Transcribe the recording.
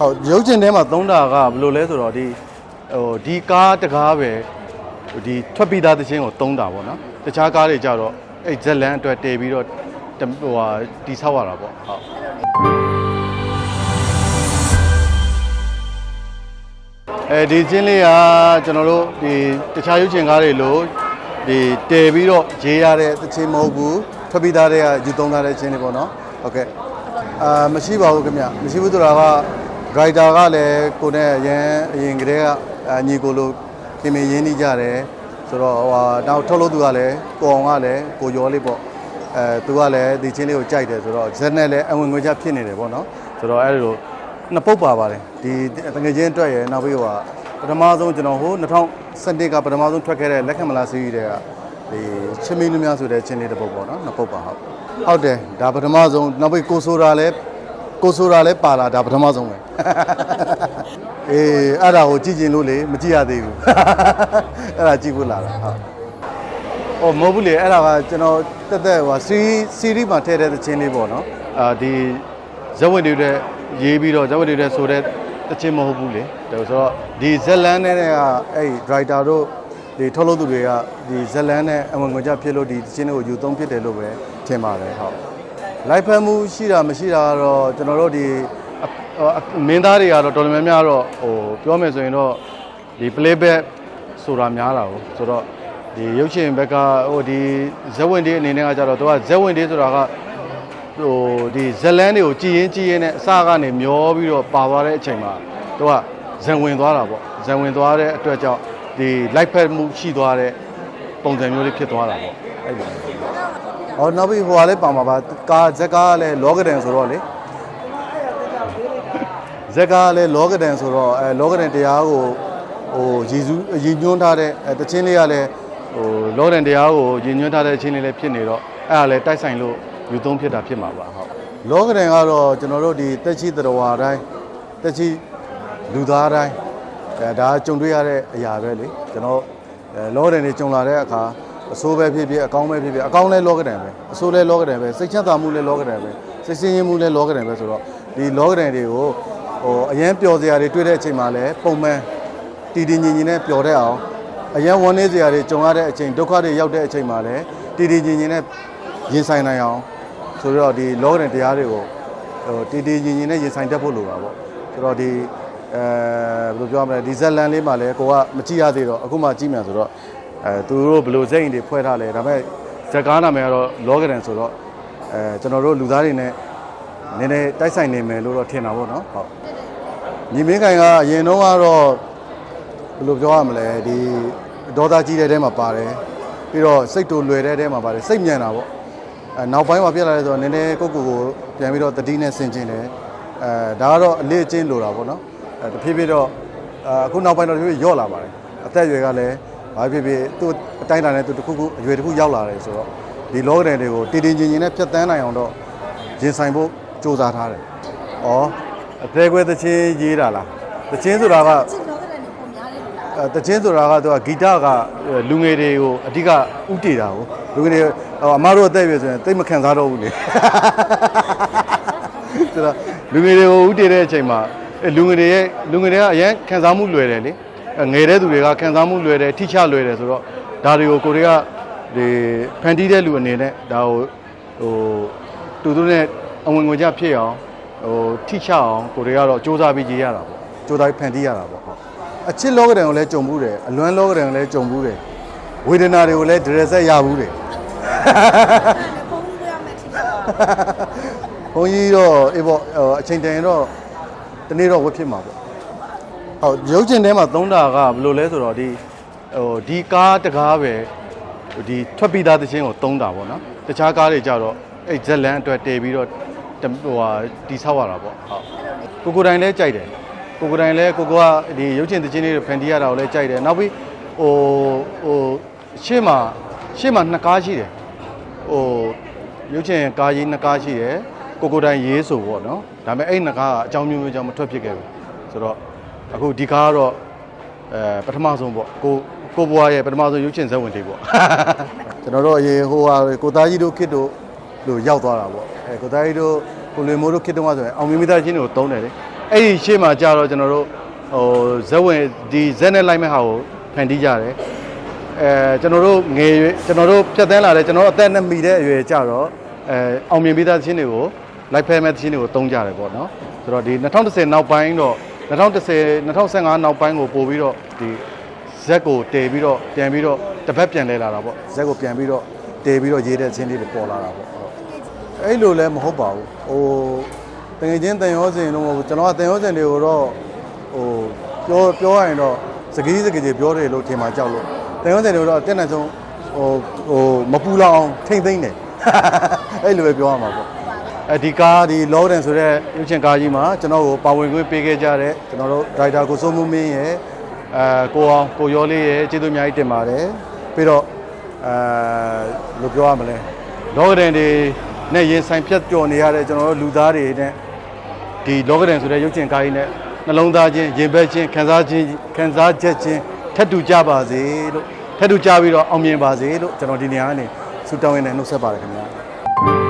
ဟုတ်ရုပ်ရှင်ထဲမှာသုံးတာကဘယ်လိုလဲဆိုတော့ဒီဟိုဒီကားတကားပဲဒီထွက်ပြီးသားသချင်းကိုသုံးတာပေါ့နော်တခြားကားတွေကြတော့အဲ့ဇက်လန်အတွက်တည်ပြီးတော့တဟိုဟာတိဆောက်ရတာပေါ့ဟုတ်အဲဒီချင်းလေးကကျွန်တော်တို့ဒီတခြားရုပ်ရှင်ကားတွေလို့ဒီတည်ပြီးတော့ရေးရတဲ့သချင်းမဟုတ်ဘူးထွက်ပြီးသားတွေကယူသုံးထားတဲ့ချင်းတွေပေါ့နော်ဟုတ်ကဲ့အာမရှိပါဘူးခင်ဗျမရှိဘူးဆိုတာက writer ကလည်းကိုနဲ့အရင်အရင်ကတည်းကအညီကိုလိုပြင်ပြရင်းနှီးကြတယ်ဆိုတော့ဟိုဟာနောက်ထုတ်လို့သူကလည်းကိုအောင်ကလည်းကိုရောလေးပေါ့အဲသူကလည်းဒီချင်းလေးကိုကြိုက်တယ်ဆိုတော့ဇက်နဲ့လည်းအဝင်ငွေချဖြစ်နေတယ်ပေါ့နော်ဆိုတော့အဲ့လိုနှစ်ပုတ်ပါပါတယ်ဒီတငယ်ချင်းအတွက်ရယ်နောက်ပြီးဟိုဟာပထမဆုံးကျွန်တော်ဟို2012ကပထမဆုံးထွက်ခဲ့တဲ့လက်ခံမလားစီးရီးတွေကဒီချမင်းလူများဆိုတဲ့ချင်းလေးတစ်ပုတ်ပေါ့နော်နှစ်ပုတ်ပါဟုတ်ဟုတ်တယ်ဒါပထမဆုံးနောက်ပြီးကိုဆိုတာလည်း ကိုဆိုတာလည်းပါလာဒါပထမဆုံးပဲအေးအဲ့ဒါကိုကြည့်ကျင်လို့လေမကြည့်ရသေးဘူးအဲ့ဒါကြည့်ဖို့လာတာဟုတ်။အော်မဟုတ်ဘူးလေအဲ့ဒါကကျွန်တော်တက်တက်ဟိုစီစီရီမှာထည့်တဲ့သချင်းလေးပေါ့နော်။အာဒီဇက်ဝင်တွေတဲ့ရေးပြီးတော့ဇက်ဝင်တွေတဲ့ဆိုတဲ့သချင်းမဟုတ်ဘူးလေ။ဒါဆိုတော့ဒီဇက်လန်နဲ့ကအဲ့ writer တို့ဒီထုတ်လုပ်သူတွေကဒီဇက်လန်နဲ့အဝင်ငွေကြဖြစ်လို့ဒီသချင်းတွေကိုယူသုံးဖြစ်တယ်လို့ပဲထင်ပါတယ်ဟုတ်။ လိုက်ဖက်မှုရှိတာမရှိတာကတော့ကျွန်တော်တို့ဒီအအမင်းသားတွေကတော့တော်တော်များများတော့ဟိုပြောမယ်ဆိုရင်တော့ဒီ playback ဆိုတာများတာကိုဆိုတော့ဒီရုပ်ရှင်ဘက်ကဟိုဒီဇက်ဝင်တွေအနေနဲ့ကကြတော့သူကဇက်ဝင်တွေဆိုတာကဟိုဒီဇက်လန်းတွေကိုကြည်ရင်ကြည်ရင်နဲ့အစကနေမျောပြီးတော့ပါသွားတဲ့အချိန်မှာသူကဇံဝင်သွားတာပေါ့ဇံဝင်သွားတဲ့အတွက်ကြောင့်ဒီလိုက်ဖက်မှုရှိသွားတဲ့ပုံစံမျိုးလေးဖြစ်သွားတာပေါ့အဲ့လို ဟောနောက်ပြီးဟိုကလည်းပါမှာပါကားဇက်ကားကလည်းလောကဒန်ဆိုတော့လေဇက်ကားကလည်းလောကဒန်ဆိုတော့အဲလောကဒန်တရားကိုဟိုရည်စူးရည်ညွှန်းထားတဲ့အဲတခြင်းလေးကလည်းဟိုလောကဒန်တရားကိုရည်ညွှန်းထားတဲ့အခြင်းလေးလည်းဖြစ်နေတော့အဲ့ဒါလည်းတိုက်ဆိုင်လို့ယူသုံးဖြစ်တာဖြစ်မှာပါဟုတ်လောကဒန်ကတော့ကျွန်တော်တို့ဒီတက်ချီတရဝါတိုင်းတက်ချီလူသားတိုင်းအဲဒါကြုံတွေ့ရတဲ့အရာပဲလေကျွန်တော်အဲလောကဒန်တွေကြုံလာတဲ့အခါ အဆိုးပဲဖြစ်ဖြစ်အကောင်းပဲဖြစ်ဖြစ်အကောင်းလဲလောကဒန်ပဲအဆိုးလဲလောကဒန်ပဲစိတ်ချမ်းသာမှုလဲလောကဒန်ပဲစိတ်ဆင်းရဲမှုလဲလောကဒန်ပဲဆိုတော့ဒီလောကဒန်တွေကိုဟိုအရန်ပျော်စရာတွေတွေ့တဲ့အချိန်မှာလဲပုံမှန်တည်တည်ငြိမ်ငြိမ်နဲ့ပျော်တတ်အောင်အရန်ဝန်းနေစရာတွေကြုံရတဲ့အချိန်ဒုက္ခတွေရောက်တဲ့အချိန်မှာလဲတည်တည်ငြိမ်ငြိမ်နဲ့ရင်ဆိုင်နိုင်အောင်ဆိုတော့ဒီလောကဒန်တရားတွေကိုဟိုတည်တည်ငြိမ်ငြိမ်နဲ့ရင်ဆိုင်တတ်ဖို့လိုတာပေါ့ဆိုတော့ဒီအဲဘယ်လိုပြောမလဲဒီဇက်လန်လေးမှာလဲကိုကမကြည့်ရသေးတော့အခုမှကြည့်မြန်ဆိုတော့ အဲသူတို့ဘယ်လိုစိတ်ရင်တွေဖွဲ့ထားလဲဒါပေမဲ့ဇက်ကားနာမည်ကတော့လောကဒန်ဆိုတော့အဲကျွန်တော်တို့လူသားတွေနဲ့နည်းနည်းတိုက်ဆိုင်နေမယ်လို့တော့ထင်တာပေါ့နော်ဟုတ်ညီမင်းခိုင်ကအရင်တော့ကတော့ဘယ်လိုပြောရမလဲဒီဒေါသကြီးတဲ့တဲမှာပါတယ်ပြီးတော့စိတ်တူလွယ်တဲ့တဲမှာပါတယ်စိတ်ညံတာပေါ့အဲနောက်ပိုင်းမှာပြက်လာလဲဆိုတော့နည်းနည်းကိုယ့်ကိုယ်ကိုပြန်ပြီးတော့တတိနဲ့ဆင်ကျင်တယ်အဲဒါကတော့အလေးအကျင့်လိုတာပေါ့နော်အဲတဖြည်းဖြည်းတော့အခုနောက်ပိုင်းတော့တဖြည်းဖြည်းညော့လာပါတယ်အသက်အရွယ်ကလည်း ဘာဖြစ်ဖြစ်သူ့အတိုင်းအတာနဲ့သူတစ်ခုခုအရွယ်တစ်ခုရောက်လာတယ်ဆိုတော့ဒီလောကဒန်တွေကိုတည်တည်ငြိမ်ငြိမ်နဲ့ဖြတ်တန်းနိုင်အောင်တော့ရင်ဆိုင်ဖို့စ조사ထားတယ်။ဩအသေးခွဲသချင်းရေးတာလား။သချင်းဆိုတာကချစ်လောကတဲ့နေပုံများတယ်လို့လားအဲသချင်းဆိုတာကသူကဂီတကလူငယ်တွေကိုအဓိကဥတည်တာကိုလူငယ်တွေဟိုအမားတို့အသက်အရွယ်ဆိုရင်တိတ်မခံစားတော့ဘူးလေဆိုတော့လူငယ်တွေကိုဥတည်တဲ့အချိန်မှာအဲလူငယ်တွေရဲ့လူငယ်တွေကအရင်ခံစားမှုလွယ်တယ်လေအဲ ငယ်တဲ့သူတွေကခံစားမှုလွယ်တယ်ထိချလွယ်တယ်ဆိုတော့ဒါတွေကိုကိုတွေကဒီဖန်တီးတဲ့လူအနေနဲ့ဒါကိုဟိုတူတူနဲ့အဝင်ဝင်ကြဖြစ်အောင်ဟိုထိချအောင်ကိုတွေကတော့စူးစမ်းပြီးရေးရတာပေါ့စူးစမ်းဖန်တီးရတာပေါ့ဟုတ်အချစ်လောကဒန်ကိုလည်းကြုံဘူးတယ်အလွမ်းလောကဒန်ကိုလည်းကြုံဘူးတယ်ဝေဒနာတွေကိုလည်းဒရက်ဆက်ရဘူးတယ်ပုံပြရမယ်ချစ်တာဘုန်းကြီးတော့အေးပေါ့ဟိုအချိန်တန်ရင်တော့တနေ့တော့ဝတ်ဖြစ်မှာပေါ့ ဟုတ်ရုပ်ကျင်ထဲမှာသုံးတာကဘယ်လိုလဲဆိုတော့ဒီဟိုဒီကားတကားပဲဒီထွက်ပြီးသားသချင်းကိုသုံးတာပေါ့နော်တခြားကားတွေကြတော့အဲ့ဇက်လန်အတွက်တည်ပြီးတော့တဟိုဟာတီဆောက်ရတာပေါ့ဟုတ်ကိုကိုတိုင်းလည်းကြိုက်တယ်ကိုကိုတိုင်းလည်းကိုကိုကဒီရုပ်ကျင်သချင်းလေးတွေဖန်တီးရတာကိုလည်းကြိုက်တယ်နောက်ပြီးဟိုဟိုရှေ့မှာရှေ့မှာနှစ်ကားရှိတယ်ဟိုရုပ်ချင်ကားကြီးနှစ်ကားရှိတယ်ကိုကိုတိုင်ရေးဆိုပေါ့နော်ဒါပေမဲ့အဲ့နှစ်ကားကအကြောင်းမျိုးမျိုးကြောင့်မထွက်ဖြစ်ခဲ့ဘူးဆိုတော့ အခုဒီကားကတော့အဲပထမဆုံးပေါ့ကိုကိုဘွားရဲ့ပထမဆုံးရုပ်ချင်ဇက်ဝင်တွေပေါ့ကျွန်တော်တို့အရင်ဟိုဟာကိုသားကြီးတို့ခစ်တို့လို့ရောက်သွားတာပေါ့အဲကိုသားကြီးတို့ကိုလွေမိုးတို့ခစ်တော့မှဆိုရင်အောင်မီမိသားချင်းတွေကိုတုံးတယ်လေအဲ့ဒီရှေ့မှာကြာတော့ကျွန်တော်တို့ဟိုဇက်ဝင်ဒီဇက်နဲ့လိုက်မဲ့ဟာကိုဖန်တီးကြတယ်အဲကျွန်တော်တို့ငယ်ရွယ်ကျွန်တော်တို့ဖြတ်သန်းလာတဲ့ကျွန်တော်တို့အသက်နဲ့မီတဲ့အရွယ်ကြာတော့အဲအောင်မြင်ပြီးသားသချင်းတွေကိုလိုက်ဖဲမဲ့သချင်းတွေကိုတုံးကြတယ်ပေါ့နော်ဆိုတော့ဒီ2010နောက်ပိုင်းတော့ 2010 2015နောက်ပိုင်းကိုပို့ပြီးတော့ဒီဇက်ကိုတည်ပြီးတော့ပြန်ပြီးတော့တစ်ပတ်ပြန်လဲလာတာပေါ့ဇက်ကိုပြန်ပြီးတော့တည်ပြီးတော့ရေးတဲ့သချင်းလေးတွေပေါ်လာတာပေါ့ဟုတ်အဲ့လိုလည်းမဟုတ်ပါဘူးဟိုတကယ်ချင်းတန်ရောစင်တော့မဟုတ်ဘူးကျွန်တော်ကတန်ရောစင်တွေကိုတော့ဟိုပြောပြောရရင်တော့စကကြီးစကကြီးပြောတယ်လို့ထင်မှာကြောက်လို့တန်ရောစင်တွေကိုတော့အတက်နဲ့ဆုံးဟိုဟိုမပူလောင်ထိမ့်သိမ့်တယ်အဲ့လိုပဲပြောရမှာပေါ့ အဲဒီကားဒီလောဒန်ဆိုတဲ့ရုပ်ရှင်ကားကြီးမှာကျွန်တော်ကိုပါဝင်ခွင့်ပေးခဲ့ကြတဲ့ကျွန်တော်တို့ဒရိုက်တာကိုစိုးမမင်းရဲ့အဲကိုအောင်ကိုရောလေးရဲ့ကျေးဇူးအများကြီးတင်ပါတယ်ပြီးတော့အဲလို့ပြောရမလဲလောကဒန်တွေနဲ့ရင်ဆိုင်ဖြတ်ကျော်နေရတဲ့ကျွန်တော်တို့လူသားတွေနဲ့ဒီလောကဒန်ဆိုတဲ့ရုပ်ရှင်ကားကြီးနဲ့နှလုံးသားချင်းရင်ဘက်ချင်းခံစားချင်းခံစားချက်ချင်းထပ်တူကြပါစေလို့ထပ်တူကြပြီးတော့အောင်မြင်ပါစေလို့ကျွန်တော်ဒီနေရာကနေဆုတောင်းရင်းနဲ့နှုတ်ဆက်ပါတယ်ခင်ဗျာ